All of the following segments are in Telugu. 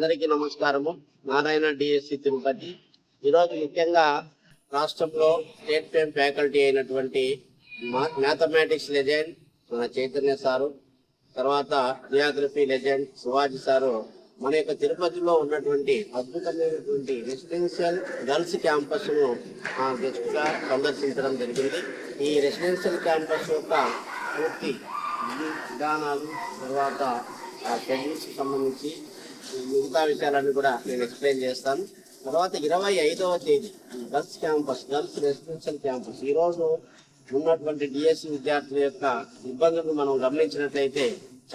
అందరికీ నమస్కారము. నారాయణ డిఎస్సి తిరుపతి. ఈరోజు ముఖ్యంగా రాష్ట్రంలో స్టేట్ ఫేమ్ ఫ్యాకల్టీ అయినటువంటి మ్యాథమెటిక్స్ లెజెండ్ మన చైతన్య సారు తర్వాత జియోగ్రఫీ లెజెండ్ శివాజీ సారు మన యొక్క తిరుపతిలో ఉన్నటువంటి అద్భుతమైనటువంటి రెసిడెన్షియల్ గర్ల్స్ క్యాంపస్ను గెస్ట్గా సందర్శించడం జరిగింది. ఈ రెసిడెన్షియల్ క్యాంపస్ యొక్క పూర్తి విధానాలు తర్వాత ఆ సంబంధించి మిగతా విషయాలన్నీ కూడా నేను ఎక్స్ప్లెయిన్ చేస్తాను. తర్వాత ఇరవై ఐదవ తేదీ girls campus girls residential campus. ఈరోజు ఉన్నటువంటి డిఎస్సి విద్యార్థుల యొక్క ఇబ్బందులు మనం గమనించినట్లయితే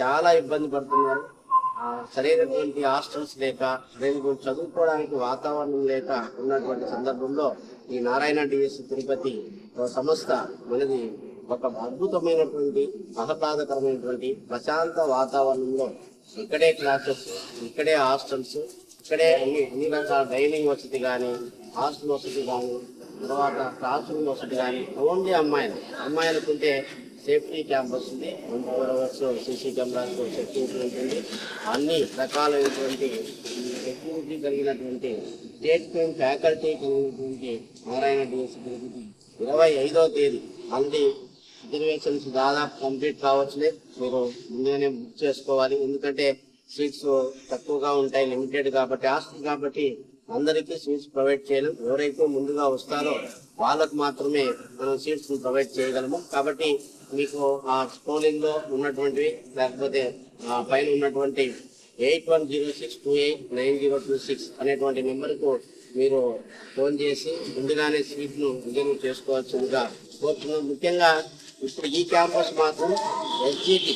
చాలా ఇబ్బంది పడుతున్నారు. సరైనటువంటి హాస్టల్స్ లేక సరైనటువంటి చదువుకోవడానికి వాతావరణం లేక ఉన్నటువంటి సందర్భంలో ఈ నారాయణ డిఎస్సి తిరుపతి సంస్థ మనది ఒక అద్భుతమైనటువంటి ఆహ్లాదకరమైనటువంటి ప్రశాంత వాతావరణంలో ఇక్కడే క్లాసెస్ ఇక్కడే హాస్టల్స్ ఇక్కడే అన్ని అన్ని రకాల డైనింగ్ వసతి కానీ హాస్టల్ వసతి కానీ తర్వాత క్లాస్ రూమ్ వసతి కానీ ఓన్లీ అమ్మాయిలు. అమ్మాయిలకుంటే సేఫ్టీ క్యాంపస్ ఉంది. Twenty four hours CC cameras security ఉంటుంది. అన్ని రకాలైనటువంటి సెక్యూరిటీ కలిగినటువంటి స్టేట్ ఫేమ్ ఫ్యాకల్టీ కలిగినటువంటి నారాయణ డిఎస్సి ఇరవై ఐదో తేదీ. మళ్ళీ రిజర్వేషన్స్ దాదాపు కంప్లీట్ కావచ్చులే. మీరు ముందుగానే బుక్ చేసుకోవాలి. ఎందుకంటే సీట్స్ తక్కువగా ఉంటాయి లిమిటెడ్ కాబట్టి హాస్టల్ కాబట్టి అందరికీ సీట్స్ ప్రొవైడ్ చేయలేం. ఎవరైతే ముందుగా వస్తారో వాళ్ళకు మాత్రమే మనం సీట్స్ ప్రొవైడ్ చేయగలము. కాబట్టి మీకు ఆ స్క్రోలింగ్లో ఉన్నటువంటివి లేకపోతే ఆ పైన ఉన్నటువంటి eight one zero six two eight nine zero two six అనేటువంటి నెంబర్కు మీరు ఫోన్ చేసి ముందుగానే సీట్ను రిజర్వ్ చేసుకోవాల్సిందిగా కోరుతున్నాం. ముఖ్యంగా ఇప్పుడు ఈ క్యాంపస్ మాత్రం SGT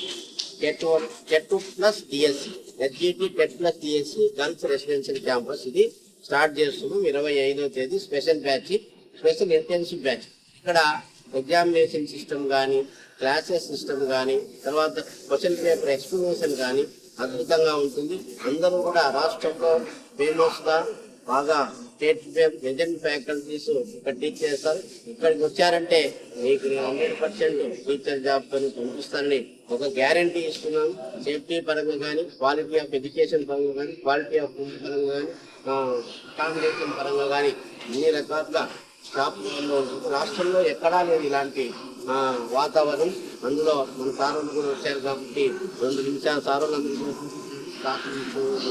TET TET plus DSC SGT TET plus DSC girls residential campus ఇది స్టార్ట్ చేస్తున్నాం ఇరవై ఐదో తేదీ special batch special intensive batch ఇక్కడ ఎగ్జామినేషన్ సిస్టమ్ కానీ క్లాసెస్ సిస్టమ్ కానీ తర్వాత క్వశ్చన్ పేపర్ ఎక్స్ప్లెనేషన్ కానీ అద్భుతంగా ఉంటుంది. అందరూ కూడా రాష్ట్రంలో ఫేమస్గా బాగా స్టేట్ లెజెండ్ ఫ్యాకల్టీస్ ఇక్కడ టీచ్ చేస్తారు ఇక్కడికి వచ్చారంటే మీకు హండ్రెడ్ పర్సెంట్ టీచర్ జాబ్ కొని ఒక గ్యారంటీ ఇస్తున్నాను. సేఫ్టీ పరంగా కానీ క్వాలిటీ ఆఫ్ ఎడ్యుకేషన్ పరంగా కానీ క్వాలిటీ ఆఫ్ ఫుడ్ పరంగా కానీ అకామిడేషన్ పరంగా కానీ అన్ని రకాలుగా స్టాఫ్ రాష్ట్రంలో ఎక్కడా లేదు ఇలాంటి వాతావరణం. అందులో మన సారోళ్ళు కూడా వచ్చారు కాబట్టి రెండు నిమిషాలు సారులు అందరూ కూడా స్టాఫ్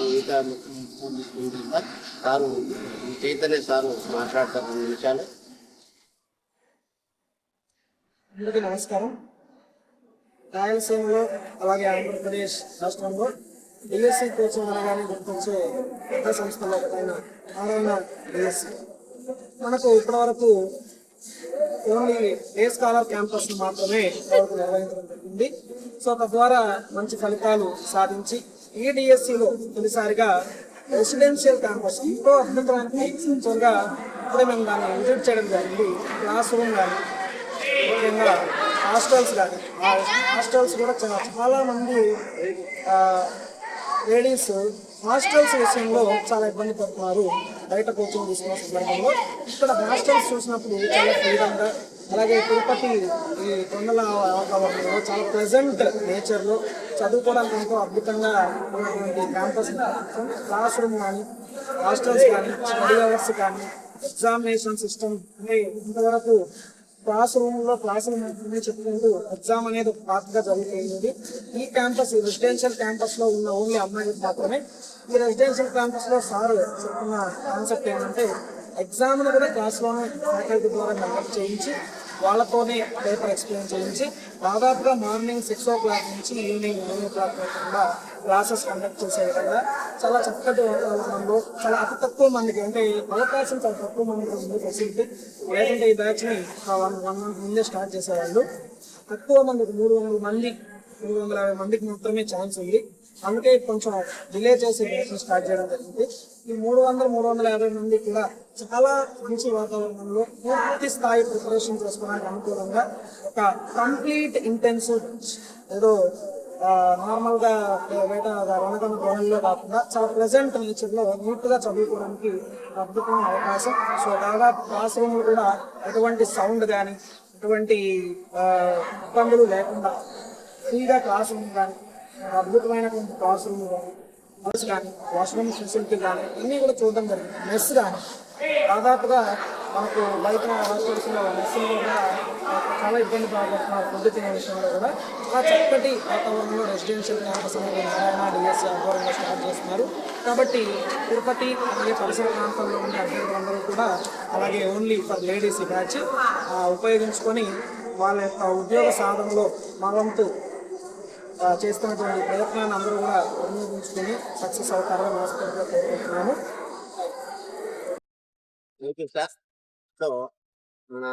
మిగతా సారు చైతన్య సారు మాట్లాడతారు రెండు నిమిషాలు. అందరికీ నమస్కారం. రాయలసీమలో అలాగే ఆంధ్రప్రదేశ్ రాష్ట్రంలో డిఎస్సి కోచింగ్ అనగానే గుర్తించే పెద్ద సంస్థలో ఒకటైన నారాయణ డిఎస్సి మనకు ఇప్పటివరకు ఓన్లీ ఏ స్కాలర్ క్యాంపస్ మాత్రమే వరకు నిర్వహించడం జరిగింది. సో తద్వారా మంచి ఫలితాలు సాధించి ఈ డిఎస్సిలో తొలిసారిగా రెసిడెన్షియల్ క్యాంపస్. ఎంతో అద్భుతమైన యాక్చువల్గా ఇప్పుడే మేము దాన్ని విజిట్ చేయడం జరిగింది. క్లాస్ రూమ్ కానీ ముఖ్యంగా హాస్టల్స్ కానీ. ఆ హాస్టల్స్ కూడా చాలా మంది లేడీస్ హాస్టల్స్ విషయంలో చాలా ఇబ్బంది పడుతున్నారు. బయట కోచింగ్ తీసుకున్న సందర్భంలో ఇక్కడ హాస్టల్స్ చూసినప్పుడు చాలా ఫ్రీడంగా అలాగే తిరుపతి ఈ కొండల వాతావరణంలో చాలా ప్లెజెంట్ నేచర్లో చదువుకోవడానికి ఎంతో అద్భుతంగా ఉన్నటువంటి క్యాంపస్ క్లాస్ రూమ్ కానీ హాస్టల్స్ కానీ స్టడీ అవర్స్ కానీ ఎగ్జామినేషన్ సిస్టమ్ ఇంతవరకు క్లాస్ రూమ్లో క్లాస్ రూమ్ చెప్పుకుంటూ ఎగ్జామ్ అనేది ఒక పార్ట్ జరుగుతుంది. ఈ క్యాంపస్ రెసిడెన్షియల్ క్యాంపస్లో ఉన్న ఓన్లీ అమ్మాయిలకు మాత్రమే. ఈ రెసిడెన్షియల్ క్యాంపస్లో సార్ చెప్తున్న కాన్సెప్ట్ ఏంటంటే ఎగ్జామ్ను కూడా క్లాస్లోనే ఫ్యాకల్టీ ద్వారా కండక్ట్ చేయించి వాళ్ళతోనే పేపర్ ఎక్స్ప్లెయిన్ చేయించి దాదాపుగా మార్నింగ్ సిక్స్ ఓ క్లాక్ నుంచి ఈవినింగ్ నైన్ ఓ క్లాక్ వరకు క్లాసెస్ కండక్ట్ చేసే విధంగా చాలా చక్కటి వాతావరణంలో చాలా అతి తక్కువ మందికి అంటే అవకాశం చాలా తక్కువ మందికి ఉంది ఫెసిలిటీ లేదంటే ఈ బ్యాచ్ని వన్ వన్ మంత్ ముందే స్టార్ట్ చేసేవాళ్ళు. తక్కువ మందికి మూడు వందల మంది మూడు వందల యాభై మందికి మాత్రమే ఛాన్స్ ఉంది. అందుకే కొంచెం డిలే చేసి స్టార్ట్ చేయడం జరిగింది. ఈ మూడు వందల మూడు వందల యాభై మంది కూడా చాలా మంచి వాతావరణంలో పూర్తి స్థాయి ప్రిపరేషన్ చేసుకోవడానికి అనుకూలంగా ఒక కంప్లీట్ ఇంటెన్సివ్ ఏదో నార్మల్గా బయట రణగణ గృహంలో కాకుండా చాలా ప్లెజెంట్ నేచర్లో నీట్గా చదువుకోవడానికి అద్భుతమైన అవకాశం. సో దాదాపు క్లాస్ రూమ్ కూడా ఎటువంటి సౌండ్ కానీ ఎటువంటి ఇబ్బందులు లేకుండా ఫ్రీగా క్లాస్ రూమ్ కానీ అద్భుతమైనటువంటి క్లాస్ రూమ్ కానీ బస్ కానీ వాష్రూమ్ ఫెసిలిటీ కానీ అన్నీ కూడా చూడడం జరిగింది. మెస్ కానీ. దాదాపుగా మనకు బయట హాస్టల్స్లో మెస్సులు కూడా చాలా ఇబ్బంది పడుతున్నారు. ఫుడ్ తినే విషయంలో కూడా చాలా చక్కటి వాతావరణంలో రెసిడెన్షియల్ క్యాంపస్ అనేది నారాయణ డిఎస్సి ఆధ్వర్యంలో స్టార్ట్ చేస్తున్నారు. కాబట్టి తిరుపతి అలాగే పరిసర ప్రాంతాల్లో ఉండే అభ్యర్థులందరూ కూడా అలాగే ఓన్లీ ఫర్ లేడీస్ బ్యాచ్ ఉపయోగించుకొని వాళ్ళ యొక్క ఉద్యోగ సాధనలో మా వంతు చేస్తున్నటువంటి ప్రయత్నాన్ని అందరూ కూడా వినియోగించుకొని సక్సెస్ అవుతారని మనస్ఫూర్తిగా కోరుకుంటున్నాను. సో మన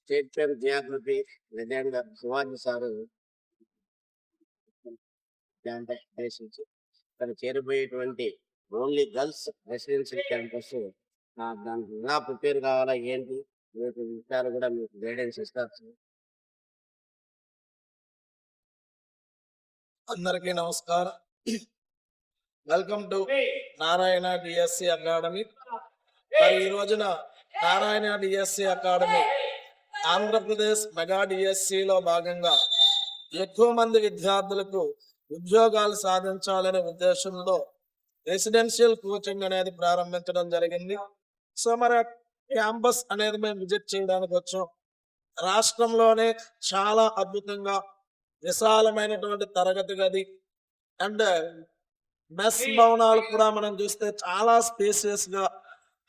state fame geography legend Shivaji sir ఉద్దేశించి ఇక్కడ చేరిపోయేటువంటి ఓన్లీ గర్ల్స్ రెసిడెన్షియల్ క్యాంపస్ దానికి ఎలా ప్రిపేర్ కావాలా ఏంటి వీటి విషయాలు కూడా మీకు గైడెన్స్ ఇస్తారు. అందరికీ నమస్కారం. Welcome to Narayana DSC academy మరి ఈ రోజున Narayana DSC academy Andhra Pradesh mega డిఎస్సిలో భాగంగా ఎక్కువ మంది విద్యార్థులకు ఉద్యోగాలు సాధించాలనే ఉద్దేశంలో రెసిడెన్షియల్ కోచింగ్ అనేది ప్రారంభించడం జరిగింది. సో మరి క్యాంపస్ అనేది మేము విజిట్ చేయడానికి వచ్చాం. రాష్ట్రంలోనే చాలా అద్భుతంగా విశాలమైనటువంటి తరగతి గది. అండ్ మెస్ భవనాలు కూడా మనం చూస్తే చాలా స్పేసియస్గా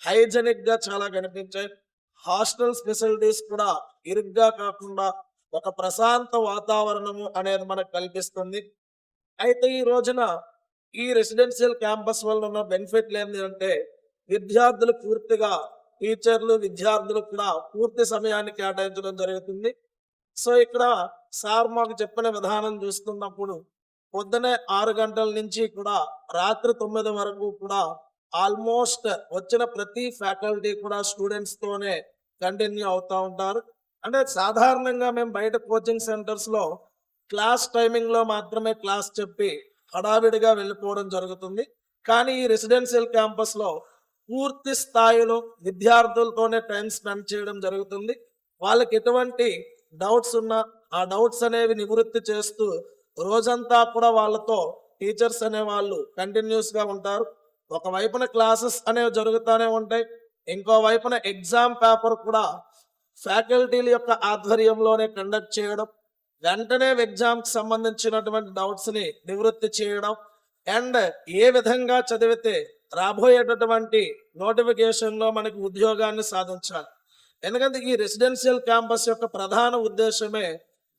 హైజెనిక్గా చాలా కనిపించాయి. హాస్టల్ ఫెసిలిటీస్ కూడా ఇరుగ్గా కాకుండా ఒక ప్రశాంత వాతావరణము అనేది మనకు కల్పిస్తుంది. అయితే ఈ రోజున ఈ రెసిడెన్షియల్ క్యాంపస్ వల్ల ఉన్న బెనిఫిట్లు ఏంటి అంటే విద్యార్థులు పూర్తిగా టీచర్లు విద్యార్థులు కూడా పూర్తి సమయాన్ని కేటాయించడం జరుగుతుంది. సో ఇక్కడ సార్ మాకు చెప్పిన విధానం చూస్తున్నప్పుడు పొద్దునే ఆరు గంటల నుంచి కూడా రాత్రి తొమ్మిది వరకు కూడా ఆల్మోస్ట్ వచ్చిన ప్రతి ఫ్యాకల్టీ కూడా స్టూడెంట్స్ తోనే కంటిన్యూ అవుతా ఉంటారు. అంటే సాధారణంగా మేము బయట కోచింగ్ సెంటర్స్లో క్లాస్ టైమింగ్లో మాత్రమే క్లాస్ చెప్పి హడావిడిగా వెళ్ళిపోవడం జరుగుతుంది. కానీ ఈ రెసిడెన్షియల్ క్యాంపస్లో పూర్తి స్థాయిలో విద్యార్థులతోనే టైం స్పెండ్ చేయడం జరుగుతుంది. వాళ్ళకి ఎటువంటి డౌట్స్ ఉన్నా ఆ డౌట్స్ అనేవి నివృత్తి చేస్తూ రోజంతా కూడా వాళ్ళతో టీచర్స్ అనే వాళ్ళు కంటిన్యూస్గా ఉంటారు. ఒక వైపున క్లాసెస్ అనేవి జరుగుతూనే ఉంటాయి. ఇంకో వైపున ఎగ్జామ్ పేపర్ కూడా ఫ్యాకల్టీల యొక్క ఆధ్వర్యంలోనే కండక్ట్ చేయడం వెంటనే ఎగ్జామ్కి సంబంధించినటువంటి డౌట్స్ని నివృత్తి చేయడం అండ్ ఏ విధంగా చదివితే రాబోయేటటువంటి నోటిఫికేషన్లో మనకి ఉద్యోగాన్ని సాధించాలి. ఎందుకంటే ఈ రెసిడెన్షియల్ క్యాంపస్ యొక్క ప్రధాన ఉద్దేశమే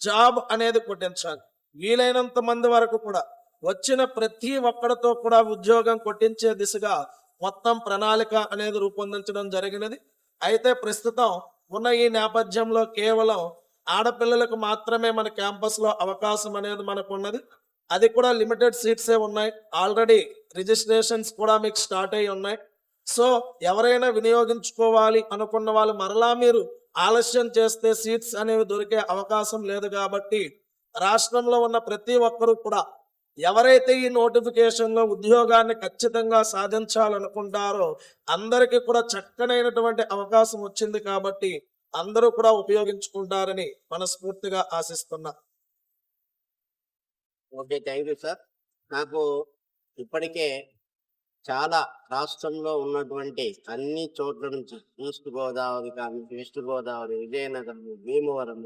జాబ్ అనేది కొట్టించాలి. వీలైనంత మంది వరకు కూడా వచ్చిన ప్రతి ఒక్కరితో కూడా ఉద్యోగం కొట్టించే దిశగా మొత్తం ప్రణాళిక అనేది రూపొందించడం జరిగినది. అయితే ప్రస్తుతం ఉన్న ఈ నేపథ్యంలో కేవలం ఆడపిల్లలకు మాత్రమే మన క్యాంపస్లో అవకాశం అనేది మనకు ఉన్నది అది కూడా లిమిటెడ్ సీట్సే ఉన్నాయి. ఆల్రెడీ రిజిస్ట్రేషన్స్ కూడా మీకు స్టార్ట్ అయి ఉన్నాయి. సో ఎవరైనా వినియోగించుకోవాలి అనుకున్న వాళ్ళు మరలా మీరు ఆలస్యం చేస్తే సీట్స్ అనేవి దొరికే అవకాశం లేదు కాబట్టి రాష్ట్రంలో ఉన్న ప్రతి ఒక్కరూ కూడా ఎవరైతే ఈ నోటిఫికేషన్లో ఉద్యోగాన్ని ఖచ్చితంగా సాధించాలనుకుంటారో అందరికీ కూడా చక్కనైనటువంటి అవకాశం వచ్చింది కాబట్టి అందరూ కూడా ఉపయోగించుకుంటారని మనస్ఫూర్తిగా ఆశిస్తున్నా. Okay thank you sir. నాకు ఇప్పటికే చాలా రాష్ట్రంలో ఉన్నటువంటి అన్ని చోట్ల నుంచి ఈస్ట్ గోదావరి కానీ వెస్ట్ గోదావరి విజయనగరం భీమవరం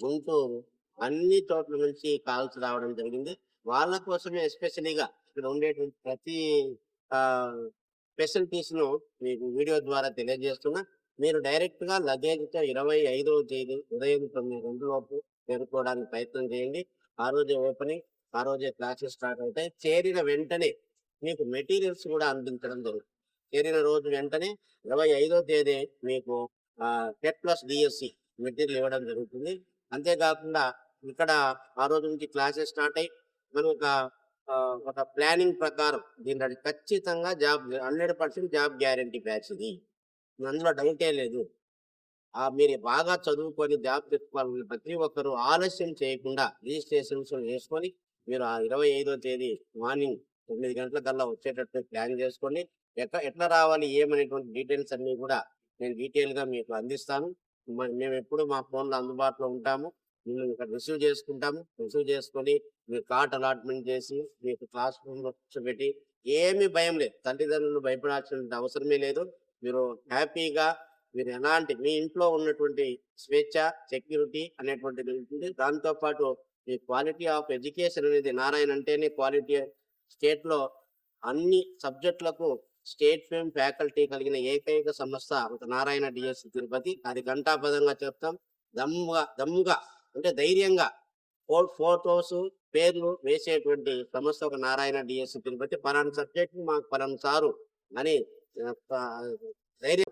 గుంటూరు అన్ని చోట్ల నుంచి కాల్స్ రావడం జరిగింది. వాళ్ళ కోసమే ఎస్పెషలీగా ఇక్కడ ఉండేటువంటి ప్రతి ఫెసిలిటీస్ను మీకు వీడియో ద్వారా తెలియజేస్తున్నా. మీరు డైరెక్ట్గా లగేజ్తో ఇరవై ఐదవ తేదీ ఉదయం తొమ్మిది గంటలలోపు చేరుకోవడానికి ప్రయత్నం చేయండి. ఆ రోజే ఓపెనింగ్ ఆ రోజే క్లాసెస్ స్టార్ట్ అవుతాయి. చేరిన వెంటనే మీకు మెటీరియల్స్ కూడా అందించడం జరుగుతుంది. చేరిన రోజు వెంటనే ఇరవై ఐదో తేదీ మీకు టెట్ ప్లస్ డిఎస్సి మెటీరియల్ ఇవ్వడం జరుగుతుంది. అంతేకాకుండా ఇక్కడ ఆ రోజు నుంచి క్లాసెస్ స్టార్ట్ అయ్యి మనం ఒక ఒక ప్లానింగ్ ప్రకారం దీని ఖచ్చితంగా job hundred percent job guarantee batch ఇది. అందులో డౌటే లేదు. ఆ మీరు బాగా చదువుకొని జాబ్ తెచ్చుకోవాలని ప్రతి ఒక్కరు ఆలస్యం చేయకుండా రిజిస్ట్రేషన్స్ చేసుకొని మీరు ఆ ఇరవై ఐదో తేదీ మార్నింగ్ తొమ్మిది గంటల కల్లా వచ్చేటట్టు ప్లాన్ చేసుకోండి ఎట్లా ఎట్లా రావాలి ఏమనేటువంటి డీటెయిల్స్ అన్నీ కూడా నేను డీటెయిల్గా మీకు అందిస్తాను. మ- మేము ఎప్పుడు మా ఫోన్లో అందుబాటులో ఉంటాము. మిమ్మల్ని ఇక్కడ రిసీవ్ చేసుకుంటాము. రిసీవ్ చేసుకొని మీకు కార్ట్ అలాట్మెంట్ చేసి మీకు క్లాస్ రూమ్లో కూర్చోబెట్టి ఏమీ భయం లేదు. తల్లిదండ్రులు భయపడాల్సిన అవసరమే లేదు. మీరు హ్యాపీగా మీరు ఎలాంటి మీ ఇంట్లో ఉన్నటువంటి స్వేచ్ఛ సెక్యూరిటీ అనేటువంటిది ఉంటుంది. దాంతోపాటు ఈ క్వాలిటీ ఆఫ్ ఎడ్యుకేషన్ అనేది నారాయణ అంటేనే క్వాలిటీ స్టేట్లో అన్ని సబ్జెక్టులకు స్టేట్ ఫేమ్ ఫ్యాకల్టీ కలిగిన ఏకైక సంస్థ ఒక నారాయణ డిఎస్సి తిరుపతి. అది ఘంటాపదంగా చెప్తాం. దమ్ముగా దమ్ముగా అంటే ధైర్యంగా ఫోర్ ఫోటోస్ పేర్లు వేసేటువంటి సంస్థ ఒక నారాయణ డిఎస్సి తిరుపతి. పలానా సబ్జెక్ట్ మాకు పలానా సారు అని ధైర్య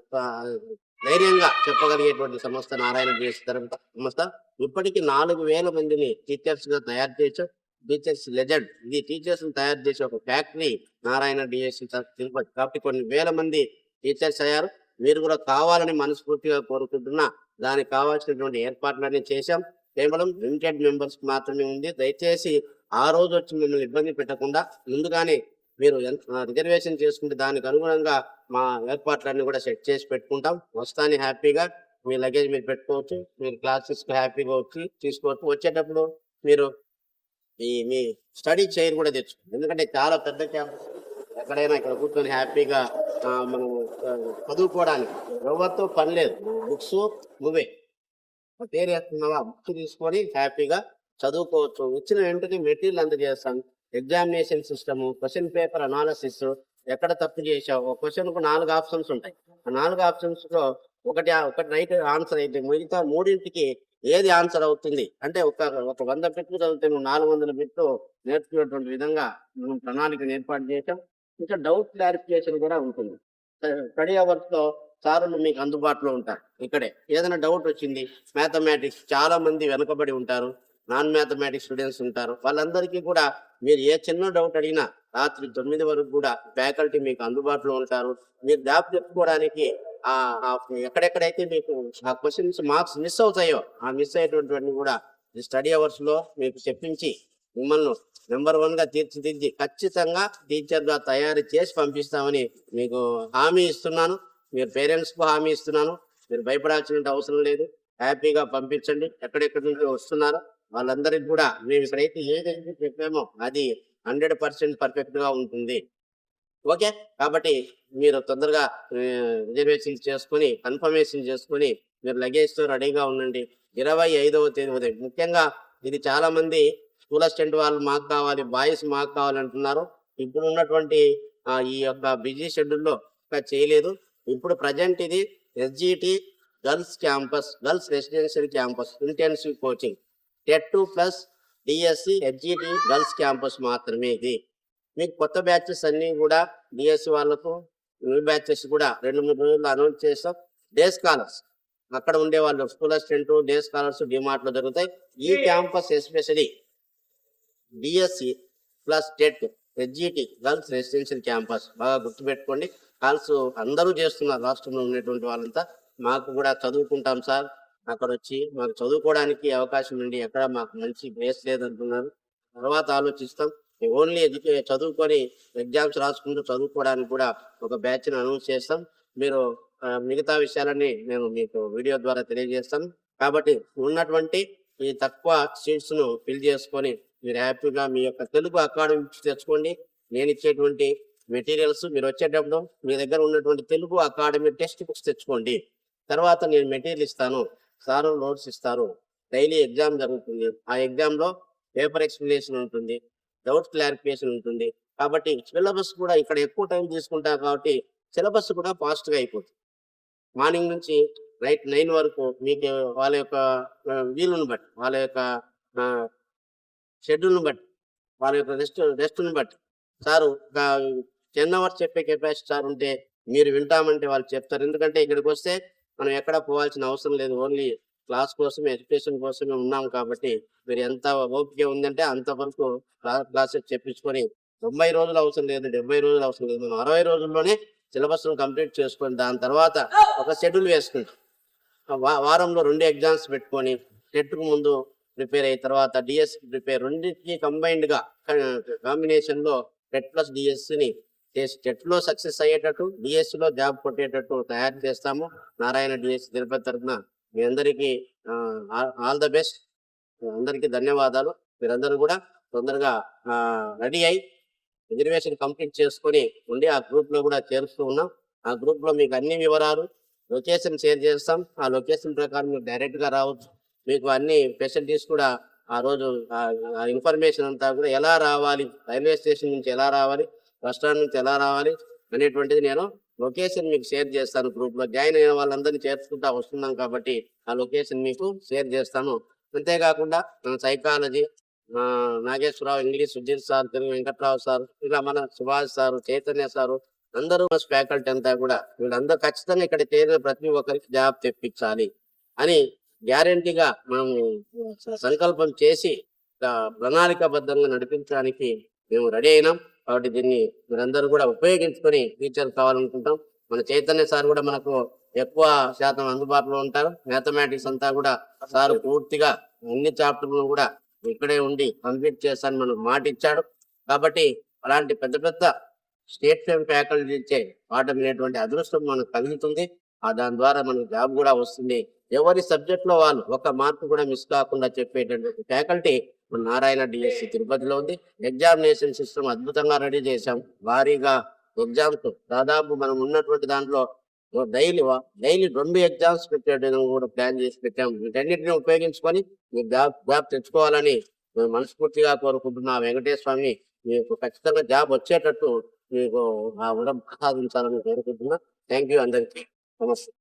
ధైర్యంగా చెప్పగలిగేటువంటి సంస్థ నారాయణ డిఎస్సి తిరుపతి సంస్థ. ఇప్పటికి నాలుగు వేల మందిని టీచర్స్గా తయారు చేసాం టీచర్స్ లెజెండ్. ఇది టీచర్స్ తయారు చేసే ఒక ఫ్యాక్టరీ నారాయణ డిఎస్సి తిరుపతి. కాబట్టి కొన్ని వేల మంది టీచర్స్ అయ్యారు. మీరు కూడా కావాలని మనస్ఫూర్తిగా కోరుకుంటున్నా దానికి కావాల్సినటువంటి ఏర్పాట్లన్నీ చేశాం. కేవలం లిమిటెడ్ మెంబర్స్ మాత్రమే ఉంది. దయచేసి ఆ రోజు వచ్చి మిమ్మల్ని ఇబ్బంది పెట్టకుండా ముందుగానే మీరు రిజర్వేషన్ చేసుకుంటే దానికి అనుగుణంగా మా ఏర్పాట్లన్నీ కూడా సెట్ చేసి పెట్టుకుంటాం. వస్తానే హ్యాపీగా మీ లగేజ్ మీరు పెట్టుకోవచ్చు. మీరు క్లాసెస్ హ్యాపీగా వచ్చి తీసుకోవచ్చు. వచ్చేటప్పుడు మీరు మీ మీ స్టడీ చైర్ కూడా తెచ్చుకోండి. ఎందుకంటే చాలా పెద్ద క్యాంపస్ ఎక్కడైనా ఇక్కడ కూర్చొని హ్యాపీగా మనం చదువుకోవడానికి ఎవరితో పని లేదు. బుక్స్ నువ్వే పేరు వేస్తున్నావా బుక్ తీసుకొని హ్యాపీగా చదువుకోవచ్చు. వచ్చిన వెంటనే material అందజేస్తాం examination system question paper analysis ఎక్కడ తప్పు చేసావు క్వశ్చన్కు క్వశ్చన్కు నాలుగు ఆప్షన్స్ ఉంటాయి. ఆ నాలుగు ఆప్షన్స్లో ఒకటి ఒకటి రైట్ ఆన్సర్ అయితే మిగతా మూడింటికి ఏది ఆన్సర్ అవుతుంది? అంటే ఒక ఒక వంద బిట్లు చదివితే నువ్వు నాలుగు వందల బిట్లు నేర్చుకునేటువంటి విధంగా మనం ప్రణాళికను ఏర్పాటు చేసాం ఇంకా డౌట్ క్లారిఫికేషన్ కూడా ఉంటుంది. స్టడీ అవర్స్లో సారులు మీకు అందుబాటులో ఉంటారు. ఇక్కడే. ఏదైనా డౌట్ వచ్చింది? మ్యాథమెటిక్స్ చాలా మంది వెనుకబడి ఉంటారు. నాన్ మ్యాథమెటిక్స్ స్టూడెంట్స్ ఉంటారు. వాళ్ళందరికీ కూడా మీరు ఏ చిన్న డౌట్ అడిగినా రాత్రి తొమ్మిది వరకు కూడా ఫ్యాకల్టీ మీకు అందుబాటులో ఉంటారు. మీరు జాబ్ చెప్పుకోవడానికి ఎక్కడెక్కడైతే మీకు ఆ క్వశ్చన్స్ మార్క్స్ మిస్ అవుతాయో ఆ మిస్ అయ్యేటువంటివన్నీ కూడా ఈ స్టడీ అవర్స్లో మీకు చెప్పించి మిమ్మల్ని నెంబర్ వన్గా తీర్చిదిద్ది ఖచ్చితంగా టీచర్గా తయారు చేసి పంపిస్తామని మీకు హామీ ఇస్తున్నాను. మీరు పేరెంట్స్కు హామీ ఇస్తున్నాను. మీరు భయపడాల్సిన అవసరం లేదు. హ్యాపీగా పంపించండి. ఎక్కడెక్కడి నుండి వస్తున్నారో వాళ్ళందరికి కూడా మేము ఇక్కడైతే ఏదైతే చెప్పామో అది హండ్రెడ్ పర్సెంట్ పర్ఫెక్ట్గా ఉంటుంది. ఓకే? కాబట్టి మీరు తొందరగా రిజర్వేషన్ చేసుకుని కన్ఫర్మేషన్ చేసుకుని మీరు లగేజ్తో రెడీగా ఉండండి. ఇరవై ఐదవ తేదీ ఉదయం. ముఖ్యంగా ఇది చాలా మంది స్కూల్ అసిస్టెంట్ వాళ్ళు మాకు కావాలి బాయ్స్ మాకు కావాలి అంటున్నారు. ఇప్పుడు ఉన్నటువంటి ఈ యొక్క బిజీ షెడ్యూల్లో ఇంకా చేయలేదు. ఇప్పుడు ప్రజెంట్ ఇది SGT girls campus girls residential campus intensive coaching. TET two plus DSC SGT girls campus మాత్రమే ఇది. మీకు కొత్త బ్యాచెస్ అన్ని కూడా డిఎస్సి వాళ్ళకు న్యూ బ్యాచెస్ కూడా రెండు మూడు రోజులు అనౌన్స్ చేస్తాం. డే స్కాలర్స్ అక్కడ ఉండే వాళ్ళు స్కూల్ అసిస్టెంట్ డే స్కాలర్స్ డిమార్ట్లో దొరుకుతాయి. ఈ campus especially DSC plus TET HGT girls residential campus బాగా గుర్తుపెట్టుకోండి. కాల్స్ అందరూ చేస్తున్నారు రాష్ట్రంలో ఉన్నటువంటి వాళ్ళంతా. మాకు కూడా చదువుకుంటాం సార్. అక్కడ వచ్చి మాకు చదువుకోవడానికి అవకాశం ఉంది. ఎక్కడ మాకు మంచి ప్లేస్ లేదంటున్నారు తర్వాత ఆలోచిస్తాం. ఓన్లీ ఎడ్యుకే చదువుకొని ఎగ్జామ్స్ రాసుకుంటూ చదువుకోవడానికి కూడా ఒక బ్యాచ్ అనౌన్స్ చేస్తాం. మీరు మిగతా విషయాలన్నీ నేను మీకు వీడియో ద్వారా తెలియజేస్తాను. కాబట్టి ఉన్నటువంటి ఈ తక్కువ సీట్స్ను ఫిల్ చేసుకొని మీరు హ్యాపీగా మీ యొక్క తెలుగు అకాడమీ తెచ్చుకోండి. నేను ఇచ్చేటువంటి మెటీరియల్స్ మీరు వచ్చేటప్పుడు మీ దగ్గర ఉన్నటువంటి తెలుగు అకాడమీ టెక్స్ట్ బుక్స్ తెచ్చుకోండి. తర్వాత నేను మెటీరియల్ ఇస్తాను. సారు నోట్స్ ఇస్తారు. డైలీ ఎగ్జామ్ జరుగుతుంది. ఆ ఎగ్జామ్లో పేపర్ ఎక్స్ప్లెనేషన్ ఉంటుంది. డౌట్ క్లారిఫికేషన్ ఉంటుంది. కాబట్టి సిలబస్ కూడా ఇక్కడ ఎక్కువ టైం తీసుకుంటారు కాబట్టి సిలబస్ కూడా ఫాస్ట్గా అయిపోతుంది మార్నింగ్ నుంచి నైట్ నైన్ వరకు మీకు వాళ్ళ యొక్క వీలుని బట్టి వాళ్ళ యొక్క షెడ్యూల్ని బట్టి వాళ్ళ యొక్క రెస్ట్ రెస్ట్ని బట్టి. సారు ఒక టెన్ అవర్స్ చెప్పే కెపాసిటీ సార్ ఉంటే మీరు వింటామంటే వాళ్ళు చెప్తారు. ఎందుకంటే ఇక్కడికి వస్తే మనం ఎక్కడ పోవాల్సిన అవసరం లేదు. ఓన్లీ క్లాస్ కోసమే ఎడ్యుకేషన్ కోసమే ఉన్నాం కాబట్టి మీరు ఎంత ఓపిక ఉందంటే అంతవరకు క్లాసెస్ చెప్పించుకొని తొంభై రోజులు అవసరం లేదు డెబ్బై రోజులు అవసరం లేదు. మనం అరవై రోజుల్లోనే సిలబస్ కంప్లీట్ చేసుకొని దాని తర్వాత ఒక షెడ్యూల్ వేసుకుంటాం. వా- వారంలో రెండు ఎగ్జామ్స్ పెట్టుకొని టెట్కు ముందు ప్రిపేర్ అయిన తర్వాత డిఎస్ ప్రిపేర్ రెండింటికి కంబైన్డ్గా కాంబినేషన్లో టెట్ ప్లస్ డిఎస్సిని చేసి టెట్లో సక్సెస్ అయ్యేటట్టు డిఎస్సిలో లో జాబ్ కొట్టేటట్టు తయారు చేస్తాము. నారాయణ డిఎస్సి తిరుపతి తరఫున మీ అందరికీ ఆల్ ద బెస్ట్. అందరికీ ధన్యవాదాలు. మీరందరూ కూడా తొందరగా రెడీ అయి రిజర్వేషన్ కంప్లీట్ చేసుకొని ఉండి ఆ గ్రూప్లో కూడా చేరుస్తూ ఉన్నాం. ఆ గ్రూప్లో మీకు అన్ని వివరాలు లొకేషన్ షేర్ చేస్తాం. ఆ లొకేషన్ ప్రకారం మీరు డైరెక్ట్గా రావచ్చు. మీకు అన్ని ఫెసిలిటీస్ కూడా ఆ రోజు ఆ ఇన్ఫర్మేషన్ అంతా కూడా ఎలా రావాలి రైల్వే స్టేషన్ నుంచి ఎలా రావాలి బస్ స్టాండ్ నుంచి ఎలా రావాలి అనేటువంటిది నేను లొకేషన్ మీకు షేర్ చేస్తాను గ్రూప్లో. జాయిన్ అయిన వాళ్ళందరినీ చేర్చుకుంటా వస్తున్నాం కాబట్టి ఆ లొకేషన్ మీకు షేర్ చేస్తాను. అంతేకాకుండా మన psychology Nageswara Rao English Sudheer sir Telugu Venkat Rao sir ఇలా మన సుభాష్ సార్ చైతన్య సారు అందరూ ఫ్యాకల్టీ అంతా కూడా వీళ్ళందరూ ఖచ్చితంగా ఇక్కడ చేరిన ప్రతి ఒక్కరికి జాబ్ తెప్పించాలి అని గ్యారంటీగా మనం సంకల్పం చేసి ప్రణాళికాబద్ధంగా నడిపించడానికి మేము రెడీ అయినాం. కాబట్టి దీన్ని మీరందరూ కూడా ఉపయోగించుకొని టీచర్ కావాలనుకుంటాం. మన చైతన్య సార్ కూడా మనకు ఎక్కువ శాతం అందుబాటులో ఉంటారు. మ్యాథమెటిక్స్ అంతా కూడా సార్ పూర్తిగా అన్ని చాప్టర్లు కూడా ఇక్కడే ఉండి కంప్లీట్ చేస్తానని మనకు మాట ఇచ్చాడు. కాబట్టి అలాంటి పెద్ద పెద్ద స్టేట్ ఫేమ్ ఫ్యాకల్టీ ఇచ్చే పాఠం అనేటువంటి అదృష్టం మనకు కలుగుతుంది. ఆ దాని ద్వారా మనకు జాబ్ కూడా వస్తుంది. ఎవరి సబ్జెక్ట్లో వాళ్ళు ఒక మార్పు కూడా మిస్ కాకుండా చెప్పేటటువంటి ఫ్యాకల్టీ మన నారాయణ డిఎస్సి తిరుపతిలో ఉంది. ఎగ్జామినేషన్ సిస్టమ్ అద్భుతంగా రెడీ చేశాం. భారీగా ఎగ్జామ్స్ దాదాపు మనం ఉన్నటువంటి దాంట్లో డైలీ డైలీ రెండు ఎగ్జామ్స్ పెట్టేయడం కూడా ప్లాన్ చేసి పెట్టాం. వీటన్నిటిని ఉపయోగించుకొని మీ జాబ్ జాబ్ తెచ్చుకోవాలని మేము మనస్ఫూర్తిగా కోరుకుంటున్నా. వెంకటేశ్వర స్వామి మీకు ఖచ్చితంగా జాబ్ వచ్చేటట్టు మీకు ఆ వరం ప్రసాదించాలని కోరుకుంటున్నా. థ్యాంక్ యూ అందరికీ. నమస్తే.